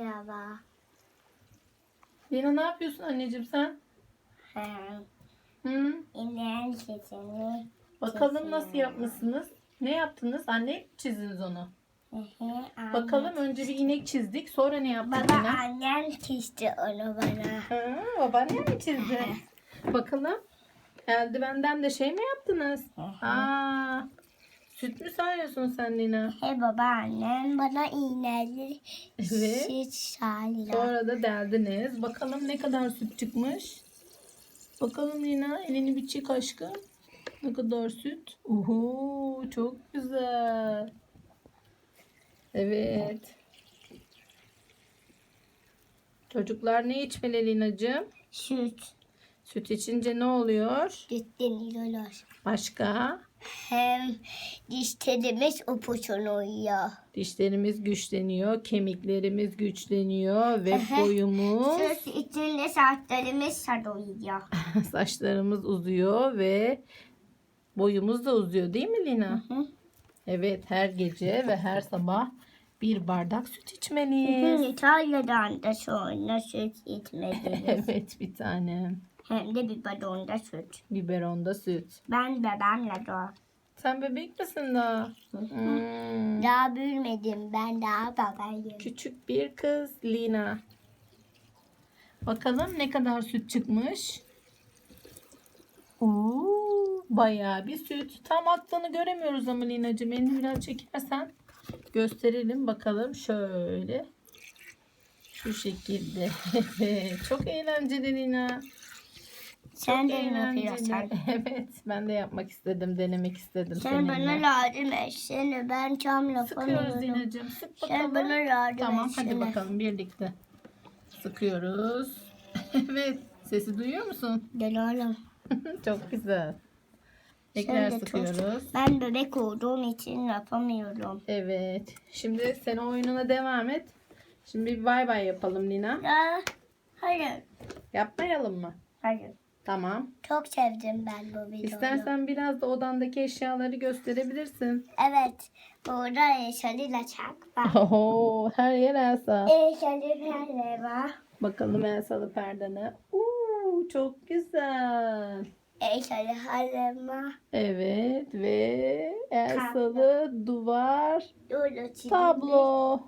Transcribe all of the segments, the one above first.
Merhaba. Lina ne yapıyorsun anneciğim sen? Hı? İnen sesini. Bakalım nasıl yapmışsınız? Ne yaptınız? Anne çizdiniz onu? Bakalım önce bir inek çizdik. Sonra ne yaptık Baba Lina? annem çizdi onu bana. Ha, babaannem mi çizdi? Bakalım. Eldivenden de şey mi yaptınız? Aa, süt mü sayıyorsun sen Lina? Hey baba annem bana iğneleri Evet. süt sağlıyor. Sonra da deldiniz. Bakalım ne kadar süt çıkmış. Bakalım Lina elini bir çek aşkım. Ne kadar süt? Oho çok güzel. Evet. Çocuklar ne içmeli Lina'cığım? Süt. Süt içince ne oluyor? Süt deniyorlar. Başka? Hem dişlerimiz upuzun uyuyor. Dişlerimiz güçleniyor, kemiklerimiz güçleniyor ve boyumuz, Süt içinde saçlarımız sarılıyor. saçlarımız uzuyor ve boyumuz da uzuyor değil mi Lina? Evet her gece ve her sabah bir bardak süt içmeliyiz. İtalya'dan da sonra süt içmeliyiz. evet bir tane. Hem de bir balonda süt. Biberonda süt. Ben babamla da. Sen bebek misin daha? Hmm. Daha büyümedim. Ben daha babayım. Küçük bir kız Lina. Bakalım ne kadar süt çıkmış. Oo, bayağı bir süt. Tam aktığını göremiyoruz ama Lina'cığım. Elini biraz çekersen gösterelim bakalım. Şöyle. Şu şekilde. Çok eğlenceli Lina. Sen de mi yapıyorsun? Evet ben de yapmak istedim. Denemek istedim Sen seninle. bana yardım etsene. Ben tam Sıkıyoruz yapamıyorum. Lina'cığım. Sık bakalım. Sen bana Tamam hadi bakalım birlikte. Sıkıyoruz. evet. Sesi duyuyor musun? Gel oğlum. çok güzel. Sen Tekrar de çok- sıkıyoruz. Ben bebek olduğum için yapamıyorum. Evet. Şimdi sen oyununa devam et. Şimdi bir bay bay yapalım Lina. Ya, hayır. Yapmayalım mı? Hayır. Tamam. Çok sevdim ben bu videoyu. İstersen biraz da odandaki eşyaları gösterebilirsin. Evet. Burada yeşil açak var. Oho, her yer Elsa. Yeşil perde var. Bakalım Elsa'lı perdene. Uuu, çok güzel. Halı var. Evet ve Elsa'lı duvar çizim. tablo.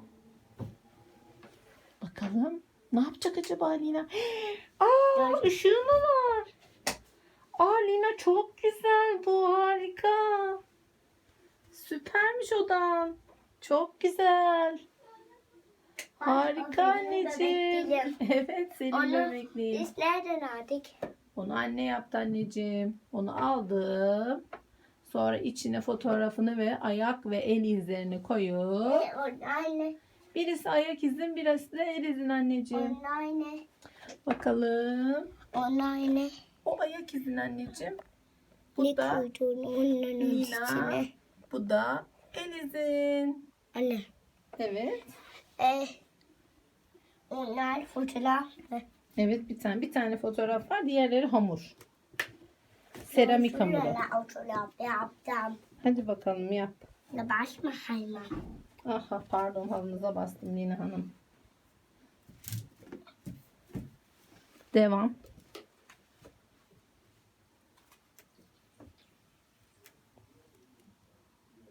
Bakalım ne yapacak acaba Lina? Aa ışığı mı var? Aa Lina çok güzel bu harika. Süpermiş odan. Çok güzel. Harika anneciğim. Evet senin Onu bebekliğin. biz nereden aldık? Onu anne yaptı anneciğim. Onu aldım. Sonra içine fotoğrafını ve ayak ve el izlerini koyup Ee, onun aynı. birisi ayak izin birisi de el izin anneciğim. Onun aynı. Bakalım. Onun aynı. O ayak izin anneciğim. Bu Ne da Lina. Bu da el izin. Anne. Evet. E, onlar fotoğraf. Evet bir tane bir tane fotoğraf var. Diğerleri hamur. Seramik hamuru. Fotoğraf yaptım. Hadi bakalım yap. Ne baş mı hayvan? Aha pardon halınıza bastım Lina Hanım. Devam.